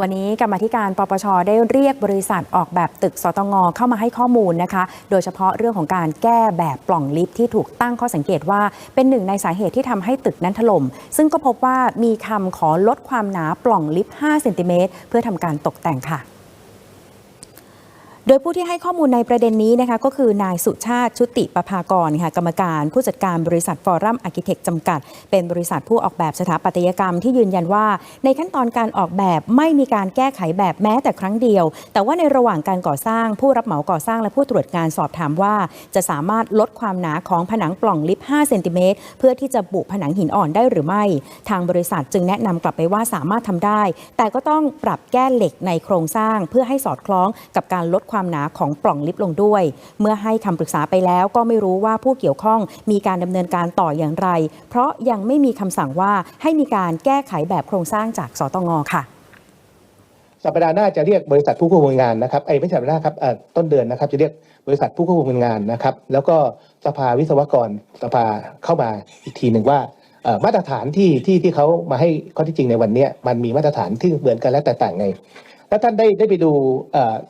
วันนี้กรรมธิการปปชได้เรียกบริษัทออกแบบตึกสตงเข้ามาให้ข้อมูลนะคะ โดยเฉพาะเรื่องของการแก้แบบปล่องลิฟท์ที่ถูกตั้งข้อสังเกตว่า เป็นหนึ่งในสาเหตุที่ทำให้ตึกนั้นถล่มซึ่งก็พบว่ามีคำขอลดความหนาปล่องลิฟต์5เซนติเมตรเพื่อทำการตกแต่งค่ะ โดยผู้ที่ให้ข้อมูลในประเด็นนี้นะคะก็คือนายสุชาติชุติประภากรค่ะกรรมการผู้จัดการบริษัทฟอรัมอาร์เคเต็กจำกัด เป็นบริษัทผู้ออกแบบสถาปัตยกรรมที่ยืนยันว่า ในขั้นตอนการออกแบบไม่มีการแก้ไขแบบแม้แต่ครั้งเดียว แต่ว่าในระหว่างการก่อสร้างผู้รับเหมาก่อสร้างและผู้ตรวจงานสอบถามว่า จะสามารถลดความหนาของผนังปล่องลิฟต์5เซนติเมตรเพื่อที่จะบุผนังหินอ่อนได้หรือไม่ ทางบริษัทจึงแนะนำกลับไปว่าสามารถทำได้ แต่ก็ต้องปรับแก้เหล็กในโครงสร้างเพื่อให้สอดคล้องกับการลดความหนาของปล่องลิฟต์ลงด้วย เมื่อให้คำปรึกษาไปแล้วก็ไม่รู้ว่าผู้เกี่ยวข้องมีการดำเนินการต่ออย่างไร เพราะยังไม่มีคำสั่งว่าให้มีการแก้ไขแบบโครงสร้างจากสตงค่ะสัปดาห์หน้าจะเรียกบริษัทผู้ควบคุมงานนะครับไอ้ไม่ใช่สัปดาห์หน้าครับต้นเดือนนะครับ จะเรียกบริษัทผู้ควบคุมงานนะครับ แล้วก็สภาวิศวกรสภาเข้ามาอีกทีหนึ่งว่ามาตรฐานที่ที่ที่เขามาให้ข้อที่จริงในวันนี้มันมีมาตรฐานที่เหมือนกันและแตกต่างไง ถ้าท่านได้ได้ไปดู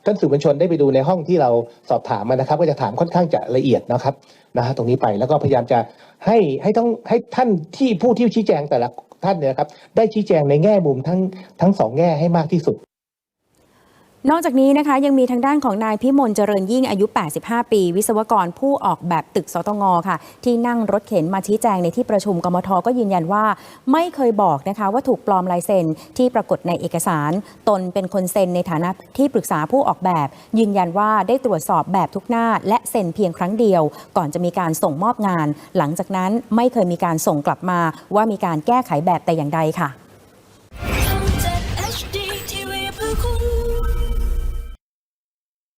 ท่านสื่อมวลชนได้ไปดูในห้องที่เราสอบถามมานะครับ ก็จะถามค่อนข้างจะละเอียดนะครับนะฮะตรงนี้ไปแล้วก็พยายามจะให้ให้ต้องให้ท่านที่ผู้ที่ชี้แจงแต่ละท่านเนี่ยครับได้ชี้แจงในแง่มุมทั้งทั้งสองแง่ให้มากที่สุด นอกจากนี้นะคะยังมีทางด้านของนายพิมลเจริญยิ่งอายุ 85 ปี วิศวกรผู้ออกแบบตึกสตงค่ะ ที่นั่งรถเข็นมาชี้แจงในที่ประชุมกมทก็ยืนยันว่า ไม่เคยบอกนะคะว่าถูกปลอมลายเซ็นที่ปรากฏในเอกสาร ตนเป็นคนเซ็นในฐานะที่ปรึกษาผู้ออกแบบ ยืนยันว่าได้ตรวจสอบแบบทุกหน้า และเซ็นเพียงครั้งเดียว ก่อนจะมีการส่งมอบงาน หลังจากนั้นไม่เคยมีการส่งกลับมา ว่ามีการแก้ไขแบบแต่อย่างใดค่ะ